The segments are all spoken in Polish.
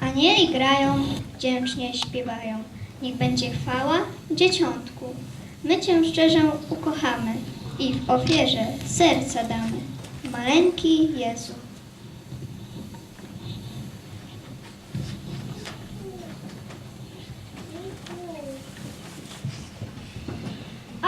Anieli grają, wdzięcznie śpiewają. Niech będzie chwała dzieciątku. My Cię szczerze ukochamy i w ofierze serca damy. Maleńki Jezu.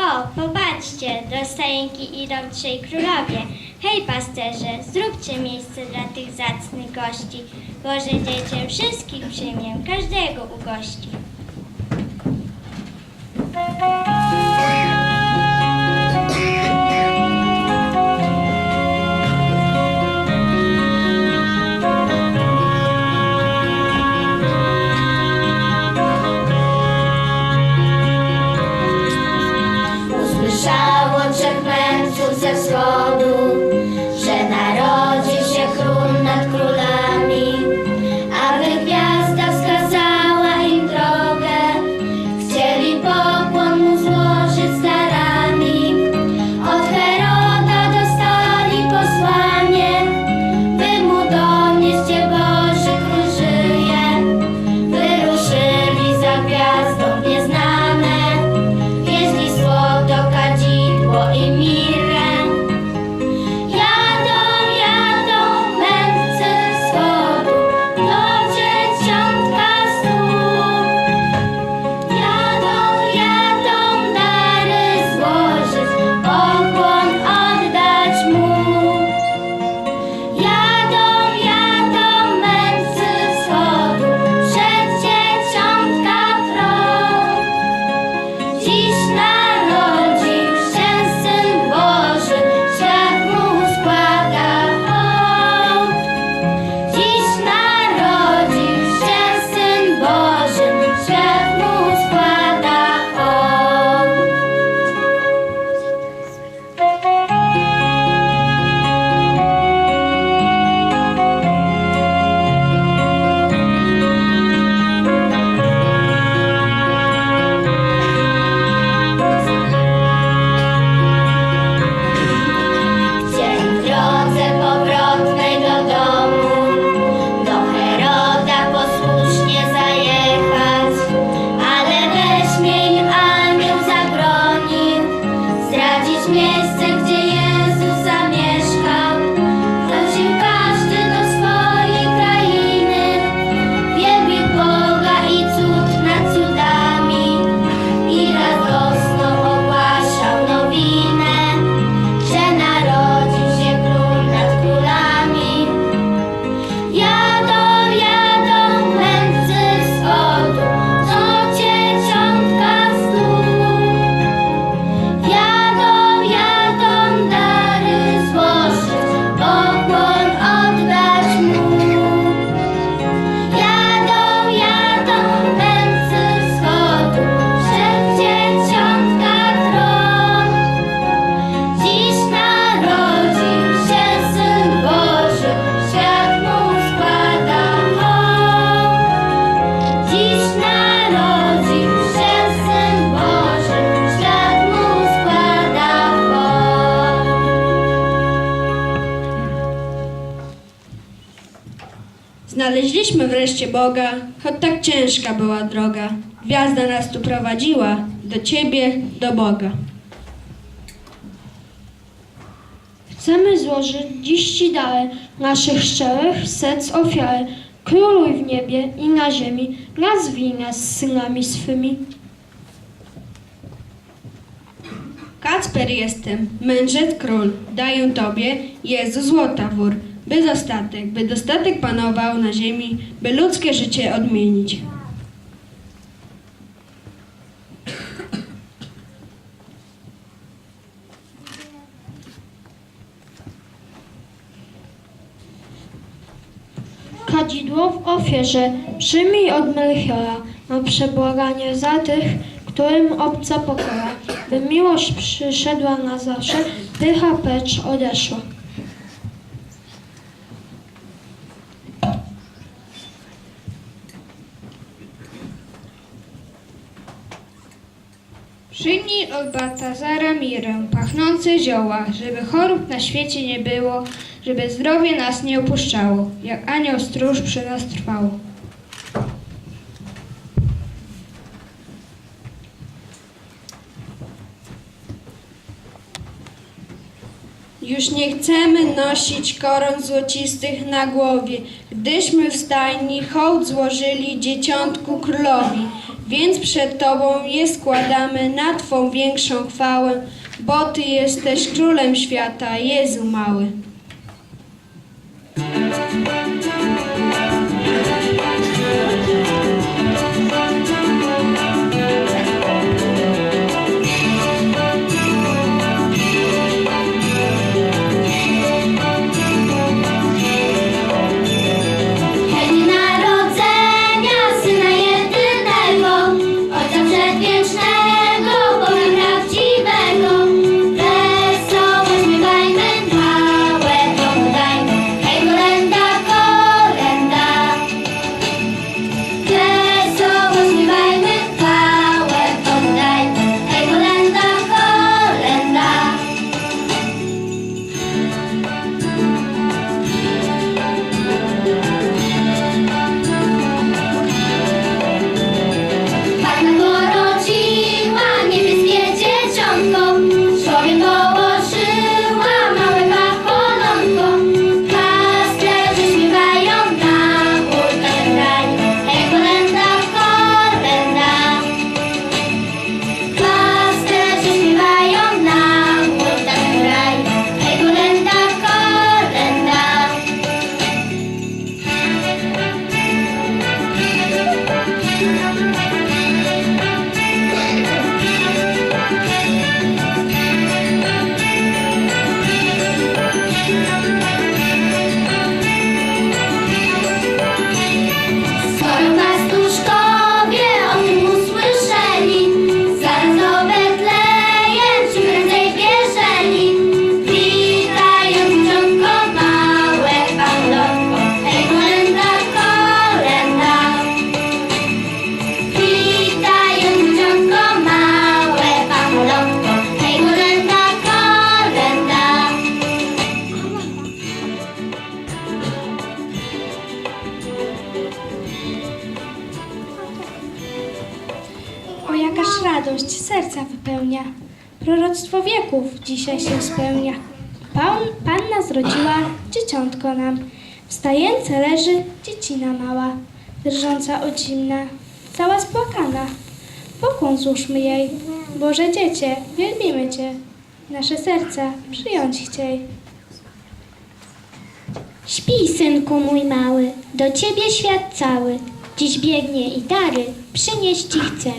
O, popatrzcie, do stajenki idą trzej królowie. Hej, pasterze, zróbcie miejsce dla tych zacnych gości. Boże dziecię wszystkich przyjmie, każdego ugości. Znaleźliśmy wreszcie Boga, choć tak ciężka była droga. Gwiazda nas tu prowadziła, do Ciebie, do Boga. Chcemy złożyć dziś Ci dary naszych szczerych serc ofiary. Króluj w niebie i na ziemi, nazwij nas synami swymi. Kacper jestem, mędrzec król, daję Tobie, Jezu, złota wór, by dostatek, by dostatek panował na ziemi, by ludzkie życie odmienić. Kadzidło w ofierze przyjmij od Melchiora na przebłaganie za tych, którym obca pokora, miłość przyszedła na zawsze, pycha precz odeszła. Przyjmij od Baltazara mirę, pachnące zioła, żeby chorób na świecie nie było, żeby zdrowie nas nie opuszczało, jak anioł stróż przy nas trwało. Już nie chcemy nosić koron złocistych na głowie, gdyśmy w stajni hołd złożyli dzieciątku królowi. Więc przed Tobą je składamy na Twą większą chwałę, bo Ty jesteś królem świata, Jezu mały. Radość serca wypełnia. Proroctwo wieków dzisiaj się spełnia. Pan, Panna zrodziła dzieciątko nam. W stajence leży dziecina mała, drżąca od zimna, cała spłakana. Pokłon złóżmy jej, Boże Dziecię, wielbimy Cię. Nasze serca przyjąć chciej. Śpij, synku mój mały, do ciebie świat cały. Dziś biegnie i dary przynieść ci chce.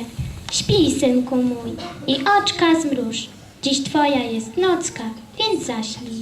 Śpij, synku mój, i oczka zmruż. Dziś twoja jest nocka, więc zaślij